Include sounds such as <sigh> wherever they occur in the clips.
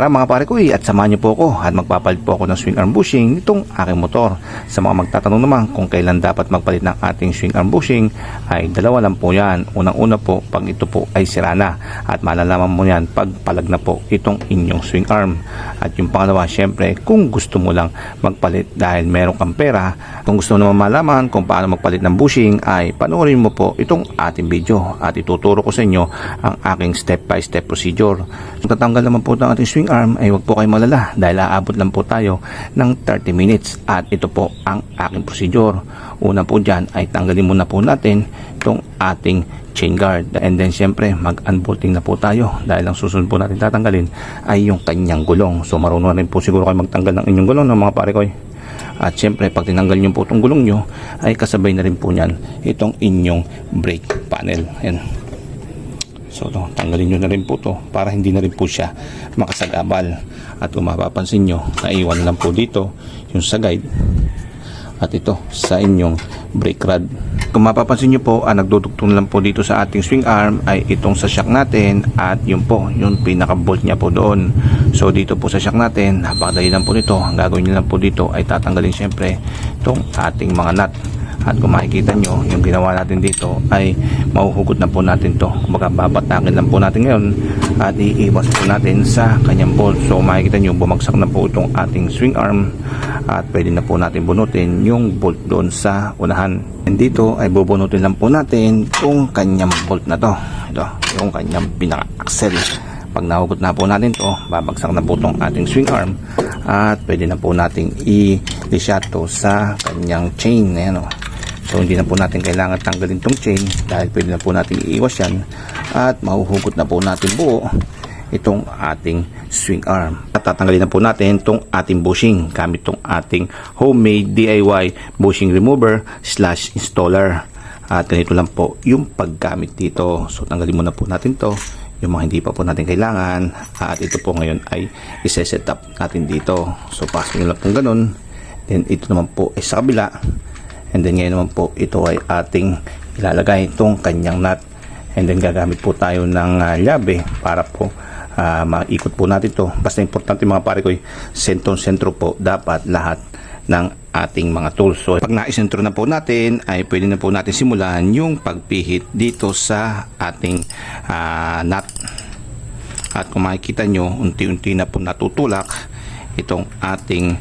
Tara mga pare ko eh, at samahan niyo po ako at magpapalit po ako ng swing arm bushing nitong aking motor. Sa mga magtatanong naman kung kailan dapat magpalit ng ating swing arm bushing ay dalawa lang po yan. Unang-una po pag ito po ay sira na at malalaman mo yan pag palag na po itong inyong swing arm. At yung pangalawa syempre kung gusto mo lang magpalit dahil meron kang pera. Kung gusto mo naman malaman kung paano magpalit ng bushing ay panoorin mo po itong ating video at ituturo ko sa inyo ang aking step by step procedure. Kung tatanggal naman po ng ating swing arm ay huwag po kayo malala dahil aabot lang po tayo ng 30 minutes at ito po ang aking procedure. Una po dyan ay tanggalin muna po natin itong ating chain guard and then syempre mag-unbolting na po tayo dahil ang susunod po natin tatanggalin ay yung kanyang gulong. So marunong rin po siguro kayo magtanggal ng inyong gulong ng mga pare ko. At syempre pag tinanggal nyo po itong gulong nyo ay kasabay na rin po niyan itong inyong brake panel. Ayan. So to, tanggalin nyo na rin po to para hindi na rin po siya makasagabal. At kung mapapansin nyo, naiwan lang po dito yung sa guide at ito sa inyong brake rod. Kung mapapansin nyo po, ang nagdudugtong lang po dito sa ating swing arm ay itong sa shock natin at yun po, yung pinaka-bolt niya po doon. So dito po sa shock natin, napakadali lang po nito. Ang gagawin nyo lang po dito ay tatanggalin syempre itong ating mga nut. At kung makikita nyo, yung ginawa natin dito ay mahuhugot na po natin to. Kumbaga babatakin lang po natin ngayon at iiwas po natin sa kanyang bolt. So makikita nyo, bumagsak na po itong ating swing arm at pwede na po natin bunutin yung bolt doon sa unahan. And dito ay bubunutin lang po natin itong kanyang bolt na to. Ito, yung kanyang pinaka-axle. Pag nahugot na po natin to, babagsak na po itong ating swing arm at pwede na po nating i-reset to sa kanyang chain. Ayan o. So hindi na po natin kailangan tanggalin tong chain dahil pwede na po natin iiwas yan at mahuhugot na po natin buo itong ating swing arm. At tatanggalin na po natin itong ating bushing gamit itong ating homemade DIY bushing remover slash installer. At ganito lang po yung paggamit dito. So tanggalin muna po natin to yung mga hindi pa po natin kailangan at ito po ngayon ay isa-set up natin dito. So pasok nyo lang po ganun. Then ito naman po ay sa kabila And then ngayon naman po ito ay ating ilalagay itong kanyang nut. And then gagamit po tayo ng uh, llabe para po uh, maikot po natin to. Basta importante mga pare ko, sentro-sentro po dapat lahat ng ating mga tools. So pag naisentro na po natin ay pwede na po natin simulan yung pagpihit dito sa ating uh, nut. At kung makikita nyo, unti-unti na po natutulak itong ating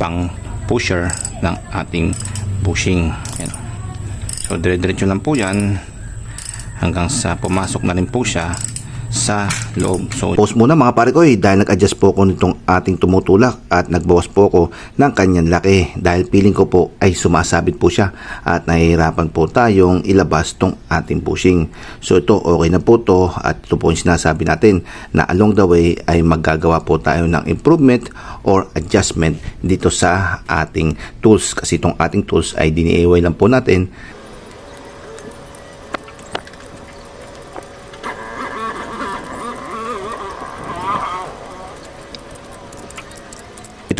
pang pusher ng ating bushing. Yan. So dire-diretso lang po yan hanggang sa pumasok na rin po siya sa loob. So, pause muna mga pare ko eh, dahil nag-adjust po ako nitong ating tumutulak at nagbawas po ako ng kanyang laki dahil feeling ko po ay sumasabit po siya at nahihirapan po tayong ilabas tong ating bushing. So ito okay na po to at ito po yung sinasabi natin na along the way ay maggagawa po tayo ng improvement or adjustment dito sa ating tools kasi itong ating tools ay dini-DIY lang po natin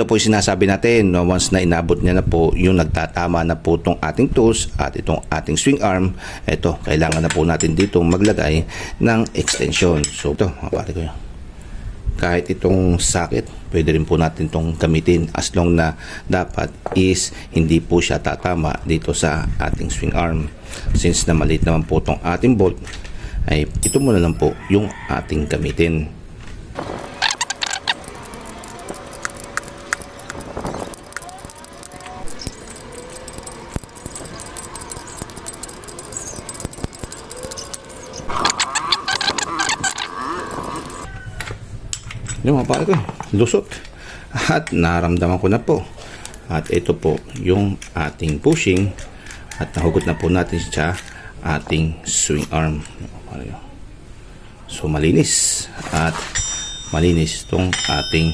Ito po yung sinasabi natin, no, once na inabot niya na po yung nagtatama na po itong ating tools at itong ating swing arm, ito, kailangan na po natin dito maglagay ng extension. So, ito, pare ko yun. Kahit itong socket, pwede rin po natin itong gamitin as long na dapat is hindi po siya tatama dito sa ating swing arm. Since na maliit naman po itong ating bolt, ay ito muna lang po yung ating gamitin. Yung mga ko, lusot. At naramdaman ko na po. At ito po yung ating pushing. At nahugot na po natin siya ating swing arm. So malinis. At malinis itong ating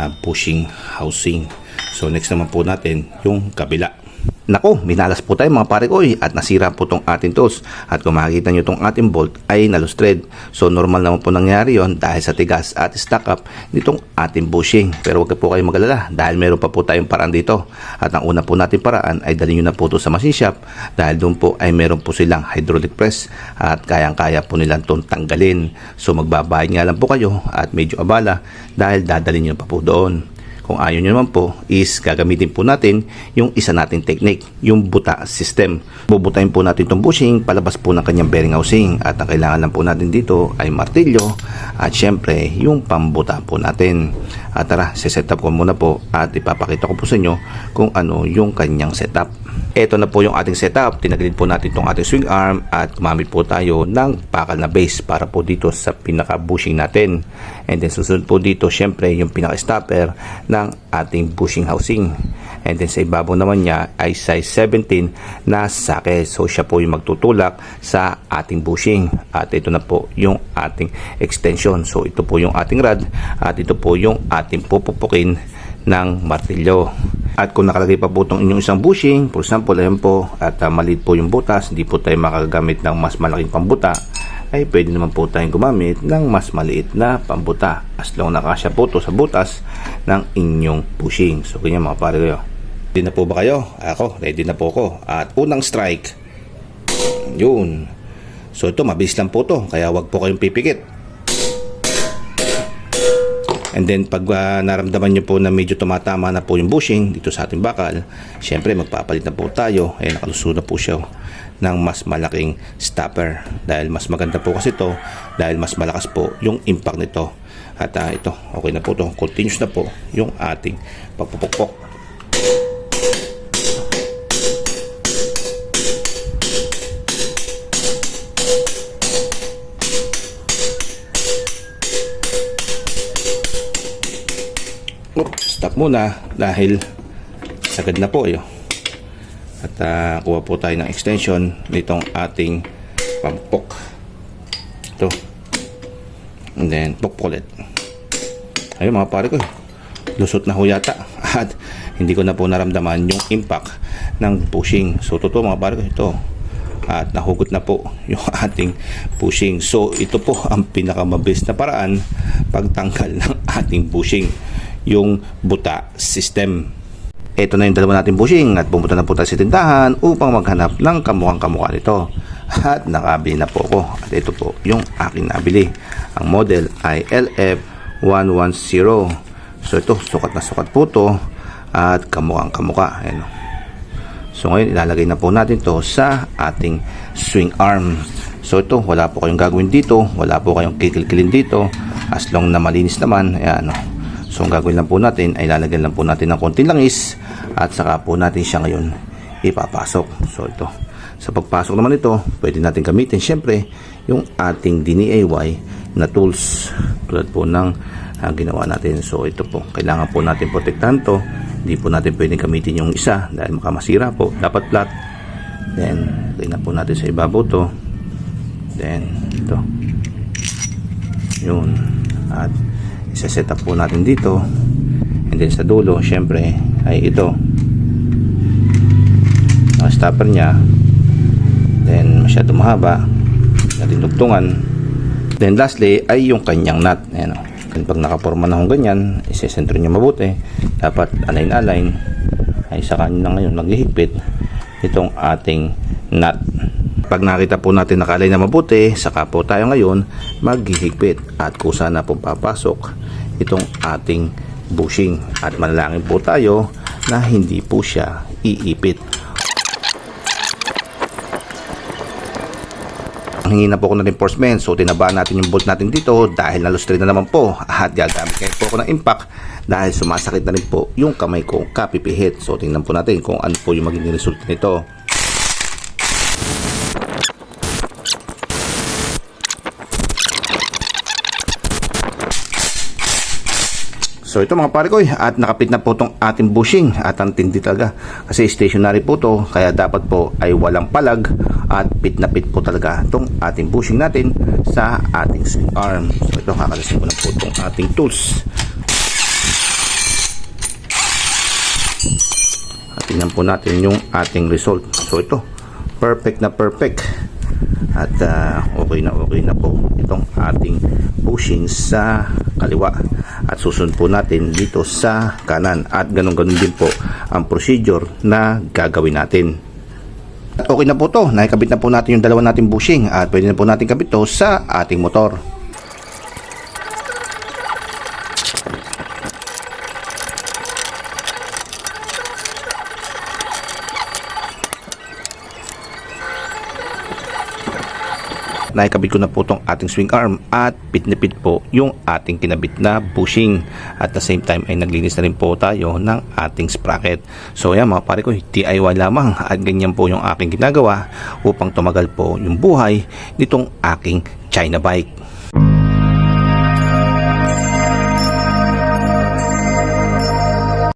uh, pushing housing. So next naman po natin yung kabila. Nako, minalas po tayo mga pare ko at nasira po tong ating tools. At kung makikita nyo tong ating bolt ay nalustred. So normal naman po nangyari yon dahil sa tigas at stack up nitong ating bushing. Pero wag po kayo magalala dahil meron pa po tayong paraan dito. At ang una po natin paraan ay dalhin nyo na po to sa machine shop dahil doon po ay meron po silang hydraulic press at kayang-kaya po nilang itong tanggalin. So magbabayad nga lang po kayo at medyo abala dahil dadalhin nyo pa po doon. Kung ayaw nyo naman po is gagamitin po natin yung isa nating technique, yung buta system. Bubutayin po natin itong bushing palabas po ng kanyang bearing housing at ang kailangan lang po natin dito ay martilyo at syempre yung pambuta po natin. At tara, set up ko muna po at ipapakita ko po sa inyo kung ano yung kanyang setup. Ito na po yung ating setup. Tinagilid po natin itong ating swing arm at gumamit po tayo ng bakal na base para po dito sa pinaka-bushing natin. And then susunod po dito syempre yung pinaka-stopper ng ating bushing housing. And then sa ibabaw naman niya ay size 17 na socket. So siya po yung magtutulak sa ating bushing. At ito na po yung ating extension. So ito po yung ating rod at ito po yung ating pupupukin ng martilyo. At kung nakalagay pa po itong inyong isang bushing, for example, ayan po, at uh, maliit po yung butas, hindi po tayo makagamit ng mas malaking pambuta, ay pwede naman po tayong gumamit ng mas maliit na pambuta as long nakasya po to sa butas ng inyong bushing. So, ganyan mga pare kayo. Ready na po ba kayo? Ako, ready na po ako. At unang strike, yun. So, ito, mabilis lang po to, kaya wag po kayong pipikit. And then pag uh, naramdaman nyo po na medyo tumatama na po yung bushing dito sa ating bakal, syempre magpapalit na po tayo. Ayan, nakaluso na po siya ng mas malaking stopper. Dahil mas maganda po kasi ito, dahil mas malakas po yung impact nito. At uh, ito, okay na po to Continuous na po yung ating pagpupukpok. Muna dahil sagad na po yun. At uh, kuha po tayo ng extension nitong ating pampok. Ito. And then, pokpok ulit. Ayun mga pare ko. Lusot na ho yata. <laughs> At hindi ko na po naramdaman yung impact ng pushing. So, totoo mga pare ko. Ito. At nahugot na po <laughs> yung ating pushing. So, ito po ang pinakamabilis na paraan pagtanggal <laughs> ng ating pushing yung buta system. Ito na yung dalawa natin bushing at pumunta na po tayo sa tindahan upang maghanap ng kamukhang kamukha nito. At nakabili na po ako. At ito po yung aking nabili. Ang model ay LF110. So ito, sukat na sukat po to at kamukhang kamukha. Ayan. So ngayon ilalagay na po natin to sa ating swing arm. So ito, wala po kayong gagawin dito, wala po kayong kikilkilin dito. As long na malinis naman, ayan. So ang gagawin lang po natin ay lalagyan lang po natin ng konting langis at saka po natin siya ngayon ipapasok. So ito. Sa pagpasok naman ito, pwede natin gamitin syempre yung ating DIY na tools tulad po ng uh, ginawa natin. So ito po, kailangan po natin protektahan to. Hindi po natin pwedeng gamitin yung isa dahil makamasira po. Dapat flat. Then, na po natin sa ibabaw to. Then, ito. Yun. At isa-set up po natin dito. And then sa dulo syempre ay ito. Ang stopper nya then masyado mahaba. Natin dugtungan. Then lastly ay yung kanyang nut. Ayan o then pag nakaporma na kung ganyan isesentro nyo mabuti. Dapat align-align. Ay sa kanya ngayon maghihigpit itong ating nut. Pag nakita po natin nakalay na mabuti, saka po tayo ngayon maghihigpit. At kusa na pong papasok itong ating bushing at manalangin po tayo na hindi po siya iipit. Hingi na po ako ng reinforcement so tinabaan natin yung bolt natin dito dahil nalustrin na naman po at gagamit ngayon po ako ng impact dahil sumasakit na rin po yung kamay ko kapipihit. So tingnan po natin kung ano po yung magiging result nito. So ito mga pare ko eh, at nakapit na po itong ating bushing at ang tindi talaga kasi stationary po to kaya dapat po ay walang palag at pit na pit po talaga itong ating bushing natin sa ating swing arm. So ito kakalasin ko na po itong ating tools. At tingnan po natin yung ating result. So ito, perfect na perfect. At ah, okay na okay na po itong ating bushing sa kaliwa. At susunod po natin dito sa kanan. At ganun-ganun din po ang procedure na gagawin natin. At okay na po to. Nakikabit na po natin yung dalawa nating bushing. At pwede na po natin kabit to sa ating motor. Naikabit ko na po itong ating swing arm at pit na pit po yung ating kinabit na bushing. At the same time ay naglinis na rin po tayo ng ating sprocket. So yan mga pare ko, DIY lamang at ganyan po yung aking ginagawa upang tumagal po yung buhay nitong aking China bike.